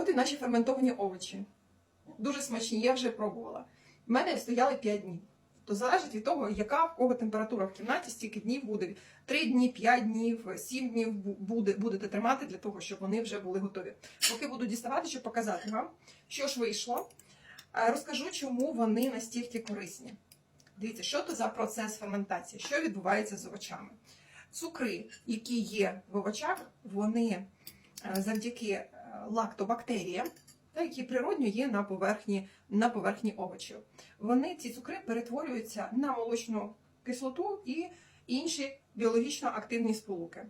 От і наші ферментовані овочі. Дуже смачні, я вже пробувала. У мене стояли 5 днів. То залежить від того, яка в кого температура в кімнаті, стільки днів буде. 3 дні, 5 днів, 7 днів буде, будете тримати для того, щоб вони вже були готові. Поки буду діставати, щоб показати вам, що ж вийшло. Е, Розкажу, чому вони настільки корисні. Дивіться, що то за процес ферментації, що відбувається з овочами. Цукри, які є в овочах, вони е, завдяки лактобактеріям, та, які природньо є на поверхні, на поверхні овочів. Вони ці цукри перетворюються на молочну кислоту і інші біологічно активні сполуки.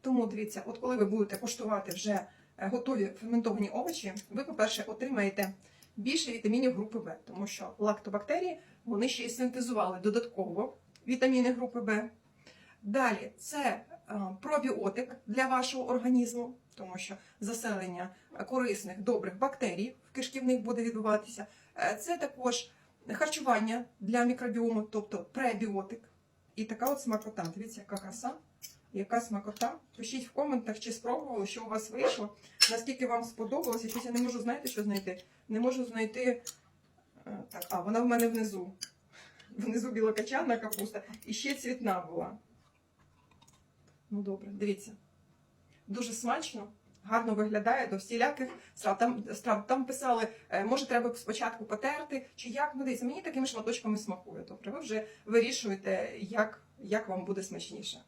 Тому дивіться, от коли ви будете куштувати вже е, готові ферментовані овочі, ви, по-перше, отримаєте більше вітамінів групи Б, тому що лактобактерії вони ще й синтезували додатково вітаміни групи Б. Далі це е, пробіотик для вашого організму, тому що заселення корисних добрих бактерій в кишківник буде відбуватися. Е, Це також харчування для мікробіому, тобто пребіотик. І така от смакота. Дивіться, яка краса, яка смакота. Пишіть в коментах, чи спробували, що у вас вийшло, наскільки вам сподобалося. Щось я не можу знаєте, що знайти. Не можу знайти. е, Так, а вона в мене внизу. Внизу білокачанна капуста. І ще цвітна була. Ну добре, дивіться. Дуже смачно, гарно виглядає до всіляких страв. Там, страв. Там писали, е, може треба спочатку потерти, чи як. Ну дивіться, мені такими шматочками смакує. Добре, ви вже вирішуєте, як, як вам буде смачніше.